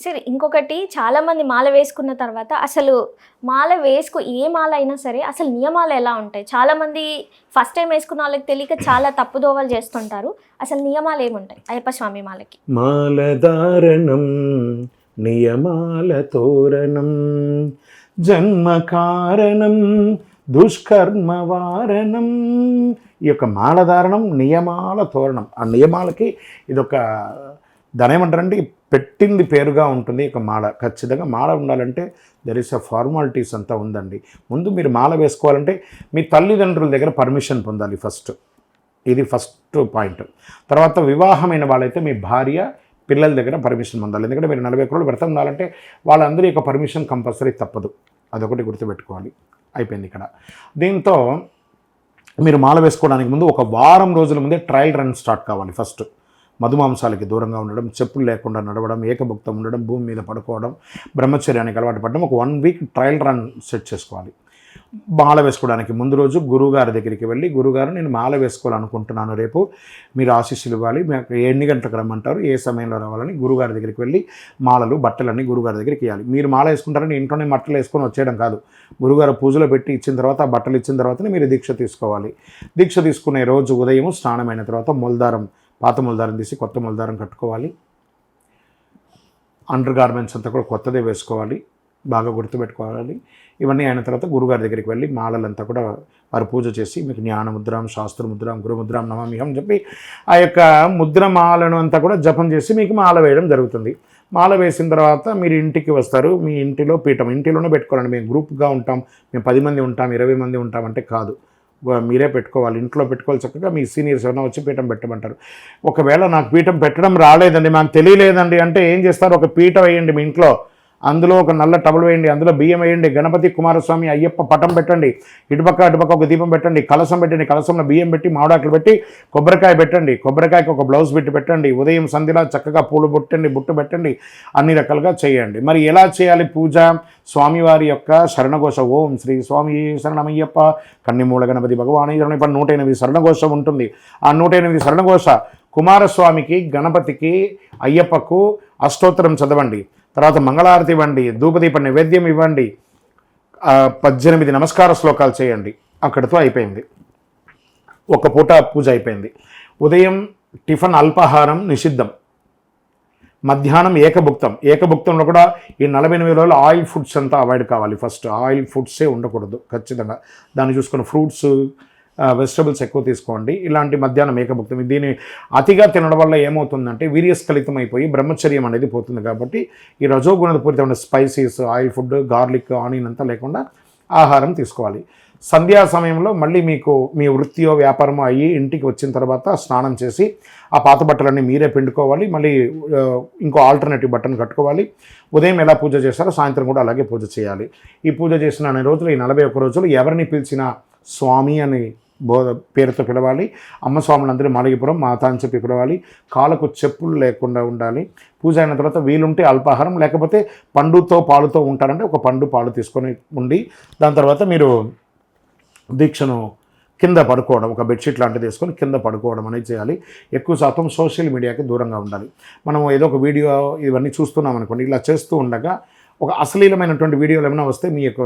సరే ఇంకొకటి చాలామంది మాల వేసుకున్న తర్వాత అసలు మాల వేసుకు ఏ మాల అయినా సరే అసలు నియమాలు ఎలా ఉంటాయి? చాలామంది ఫస్ట్ టైం వేసుకున్న వాళ్ళకి తెలియక చాలా తప్పుదోవలు చేస్తుంటారు. అసలు నియమాలు ఏముంటాయి? అయ్యప్ప స్వామి మాలకి. మాలధారణం నియమాల తోరణం జన్మ కారణం దుష్కర్మ వారణం. ఈ యొక్క మాలధారణం నియమాల తోరణం. ఆ నియమాలకి ఇదొక దాని ఏమంటారంటే పెట్టింది పేరుగా ఉంటుంది ఇక మాల. ఖచ్చితంగా మాల ఉండాలంటే దర్ ఇస్ అ ఫార్మాలిటీస్ అంతా ఉందండి. ముందు మీరు మాల వేసుకోవాలంటే మీ తల్లిదండ్రుల దగ్గర పర్మిషన్ పొందాలి ఫస్ట్ ఇది ఫస్ట్ పాయింట్ తర్వాత వివాహమైన వాళ్ళైతే మీ భార్య పిల్లల దగ్గర పర్మిషన్ పొందాలి. ఎందుకంటే మీరు నలభై రోజులు వ్రతం ఉండాలంటే వాళ్ళందరి యొక్క పర్మిషన్ కంపల్సరీ తప్పదు. అదొకటి గుర్తుపెట్టుకోవాలి. అయిపోయింది ఇక్కడ. దీంతో మీరు మాల వేసుకోవడానికి ముందు ఒక వారం రోజుల ముందే ట్రయల్ రన్ స్టార్ట్ కావాలి ఫస్ట్ మధుమాంసాలకి దూరంగా ఉండడం చెప్పులు లేకుండా నడవడం ఏకభుక్తం ఉండడం భూమి మీద పడుకోవడం బ్రహ్మచర్యానికి అలవాటు పడడం ఒక one week trial run set చేసుకోవాలి. మాల వేసుకోవడానికి ముందు రోజు గురువుగారి దగ్గరికి వెళ్ళి గురుగారు నేను మాల వేసుకోవాలనుకుంటున్నాను రేపు మీరు ఆశీస్సులు ఇవ్వాలి మీకు ఎన్ని గంటలకు రమ్మంటారు ఏ సమయంలో రావాలని గురుగారి దగ్గరికి వెళ్ళి మాలలు బట్టలన్నీ గురుగారి దగ్గరికి ఇవ్వాలి. మీరు మాల వేసుకుంటారని ఇంట్లోనే బట్టలు వేసుకొని వచ్చేయడం కాదు. గురుగారు పూజలో పెట్టి ఇచ్చిన తర్వాత బట్టలు ఇచ్చిన తర్వాతనే మీరు దీక్ష తీసుకోవాలి. దీక్ష తీసుకునే రోజు ఉదయం స్నానమైన తర్వాత మొల్దారం పాత మూలధారం తీసి కొత్త మూలధారం కట్టుకోవాలి. అండర్ గార్మెంట్స్ అంతా కూడా కొత్తదే వేసుకోవాలి. బాగా గుర్తుపెట్టుకోవాలి. ఇవన్నీ అయిన తర్వాత గురుగారి దగ్గరికి వెళ్ళి మాలలంతా కూడా వారు పూజ చేసి మీకు జ్ఞానముద్రాం శాస్త్రముద్రాం గురుముద్రాం నమామి అని చెప్పి ఆ యొక్క ముద్రమాలను అంతా కూడా జపం చేసి మీకు మాల వేయడం జరుగుతుంది. మాల వేసిన తర్వాత మీరు ఇంటికి వస్తారు. మీ ఇంటిలో పీఠం ఇంటిలోనే పెట్టుకోవాలండి. మేము గ్రూప్గా ఉంటాం. మేము పది మంది ఉంటాం ఇరవై మంది ఉంటాం అంటే కాదు. మీరే పెట్టుకోవాలి. ఇంట్లో పెట్టుకోవాలి. చక్కగా మీ సీనియర్స్ ఎవరైనా వచ్చి పీఠం పెట్టమంటారు. ఒకవేళ నాకు పీఠం పెట్టడం రాలేదండి మాకు తెలియలేదండి అంటే ఏం చేస్తారు? ఒక పీఠం వేయండి మీ ఇంట్లో. అందులో ఒక నల్ల టబుల్ వేయండి అందులో బియ్యం వేయండి గణపతి కుమారస్వామి అయ్యప్ప పటం పెట్టండి ఇటుపక్క అటుపక్క ఒక దీపం పెట్టండి కలసం పెట్టండి కలసంలో బియ్యం పెట్టి మామిడాకులు పెట్టి కొబ్బరికాయ పెట్టండి కొబ్బరికాయకి ఒక బ్లౌజ్ పెట్టి పెట్టండి ఉదయం సంధిలా చక్కగా పూలు పుట్టండి బుట్టు పెట్టండి అన్ని రకాలుగా చేయండి. మరి ఎలా చేయాలి పూజ? స్వామివారి యొక్క శరణఘోష ఓం శ్రీ స్వామి శరణమయ్యప్ప కన్నిమూల గణపతి భగవాన్ ఇప్పుడు నూట ఎనిమిది శరణఘోష ఉంటుంది. ఆ నూట ఎనిమిది శరణఘోష కుమారస్వామికి గణపతికి అయ్యప్పకు అష్టోత్తరం చదవండి. తర్వాత మంగళారతి ఇవ్వండి ధూపదీప నైవేద్యం ఇవ్వండి పద్దెనిమిది నమస్కార శ్లోకాలు చేయండి. అక్కడితో అయిపోయింది. ఒక పూట పూజ అయిపోయింది. ఉదయం టిఫన్ అల్పాహారం నిషిద్ధం. మధ్యాహ్నం ఏకభుక్తం. ఏకభుక్తంలో కూడా ఈ నలభై ఎనిమిది రోజులు ఆయిల్ ఫుడ్స్ అంతా అవాయిడ్ కావాలి ఫస్ట్. ఆయిల్ ఫుడ్సే ఉండకూడదు ఖచ్చితంగా. దాన్ని చూసుకుని ఫ్రూట్స్ వెజిటబుల్స్ ఎక్కువ తీసుకోండి. ఇలాంటి మధ్యాహ్నం ఏకభుక్తం. దీన్ని అతిగా తినడం వల్ల ఏమవుతుందంటే వీర్యస్ఖలితం అయిపోయి బ్రహ్మచర్యం అనేది పోతుంది కాబట్టి ఈ రజోగుణపూరితమైన spices oil food garlic onion అంతా లేకుండా ఆహారం తీసుకోవాలి. సంధ్యా సమయంలో మళ్ళీ మీకు మీ వృత్తియో వ్యాపారమో అయ్యి ఇంటికి వచ్చిన తర్వాత స్నానం చేసి ఆ పాత బట్టలన్నీ మీరే పిండుకోవాలి. మళ్ళీ ఇంకో ఆల్టర్నేటివ్ బట్టను కట్టుకోవాలి. ఉదయం ఎలా పూజ చేస్తారో సాయంత్రం కూడా అలాగే పూజ చేయాలి. ఈ పూజ చేసిన అనే రోజులు ఈ నలభై ఒక్క రోజులు ఎవరిని పిలిచినా స్వామి అని బోధ పేరుతో పిలవాలి. అమ్మ మాలిగిపురం మాళగిపురం మాత అని చెప్పి పిలవాలి. కాళ్ళకు చెప్పులు లేకుండా ఉండాలి. పూజ అయిన తర్వాత వీలుంటే అల్పాహారం లేకపోతే పండుతో పాలుతో ఉంటారంటే ఒక పండు పాలు తీసుకొని ఉండి దాని తర్వాత మీరు దీక్షను కింద పడుకోవడం ఒక బెడ్షీట్ లాంటిది వేసుకొని కింద పడుకోవడం అనేది చేయాలి. ఎక్కువ శాతం సోషల్ మీడియాకి దూరంగా ఉండాలి. మనం ఏదో ఒక వీడియో ఇవన్నీ చూస్తున్నాం అనుకోండి ఇలా చేస్తూ ఉండగా ఒక అశ్లీలమైనటువంటి వీడియోలు ఏమైనా వస్తే మీ యొక్క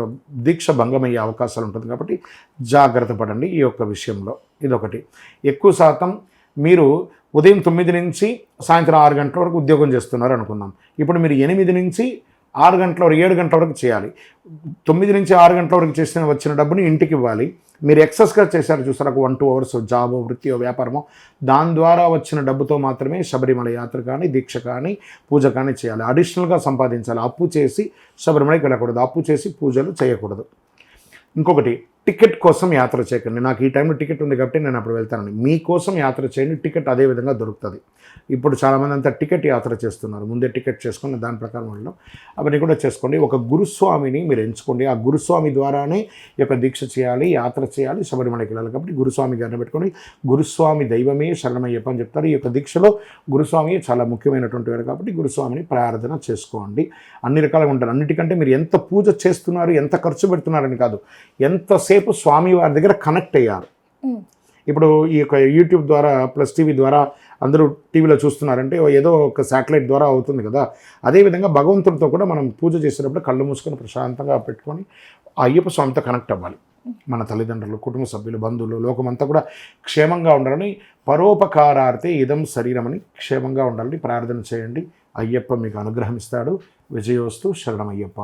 దీక్ష భంగమయ్యే అవకాశాలు ఉంటుంది కాబట్టి జాగ్రత్త పడండి ఈ యొక్క విషయంలో. ఇదొకటి. ఎక్కువ శాతం మీరు ఉదయం తొమ్మిది నుంచి సాయంత్రం ఆరు గంటల వరకు ఉద్యోగం చేస్తున్నారు అనుకుందాం. ఇప్పుడు మీరు ఎనిమిది నుంచి ఆరు గంటల వరకు ఏడు గంటల వరకు చేయాలి. తొమ్మిది నుంచి ఆరు గంటల వరకు చేసిన వచ్చిన డబ్బుని ఇంటికి ఇవ్వాలి. మీరు ఎక్సెస్గా చేశారు చూసారు? ఒక వన్ టూ అవర్స్ జాబో వృత్తియో వ్యాపారమో. దాని ద్వారా వచ్చిన డబ్బుతో మాత్రమే శబరిమల యాత్ర కానీ దీక్ష కానీ పూజ కానీ చేయాలి. అడిషనల్గా సంపాదించాలి. అప్పు చేసి శబరిమలకి వెళ్ళకూడదు. అప్పు చేసి పూజలు చేయకూడదు. ఇంకొకటి టికెట్ కోసం యాత్ర చేయకండి. నాకు ఈ టైంలో టికెట్ ఉంది కాబట్టి నేను అప్పుడు వెళ్తానండి. మీకోసం యాత్ర చేయండి. టికెట్ అదే విధంగా దొరుకుతుంది. ఇప్పుడు చాలామంది అంతా టికెట్ యాత్ర చేస్తున్నారు. ముందే టికెట్ చేసుకుని దాని ప్రకారం వెళ్ళడం. అవన్నీ కూడా చేసుకోండి. ఒక గురుస్వామిని మీరు ఎంచుకోండి. ఆ గురుస్వామి ద్వారానే ఈ యొక్క దీక్ష చేయాలి యాత్ర చేయాలి శబరిమలకి వెళ్ళాలి కాబట్టి గురుస్వామి గారిని పెట్టుకొని గురుస్వామి దైవమే శరణమయ్యప్ప అని చెప్తారు. ఈ యొక్క దీక్షలో గురుస్వామి చాలా ముఖ్యమైనటువంటి వారు కాబట్టి గురుస్వామిని ప్రార్థన చేసుకోండి. అన్ని రకాలుగా ఉంటారు. అన్నిటికంటే మీరు ఎంత పూజ చేస్తున్నారు ఎంత ఖర్చు పెడుతున్నారని కాదు. ఎంత ఎంతసేపు స్వామి వారి దగ్గర కనెక్ట్ అయ్యారు. ఇప్పుడు ఈ యొక్క యూట్యూబ్ ద్వారా ప్లస్ టీవీ ద్వారా అందరూ టీవీలో చూస్తున్నారంటే ఏదో ఒక శాటిలైట్ ద్వారా అవుతుంది కదా. అదేవిధంగా భగవంతుడితో కూడా మనం పూజ చేసేటప్పుడు కళ్ళు మూసుకొని ప్రశాంతంగా పెట్టుకొని ఆ అయ్యప్ప స్వామితో కనెక్ట్ అవ్వాలి. మన తల్లిదండ్రులు కుటుంబ సభ్యులు బంధువులు లోకమంతా కూడా క్షేమంగా ఉండాలని పరోపకారార్థే ఇదం శరీరమని క్షేమంగా ఉండాలని ప్రార్థన చేయండి. అయ్యప్ప మీకు అనుగ్రహం ఇస్తాడు. విజయోస్తు శరణమయ్యప్ప.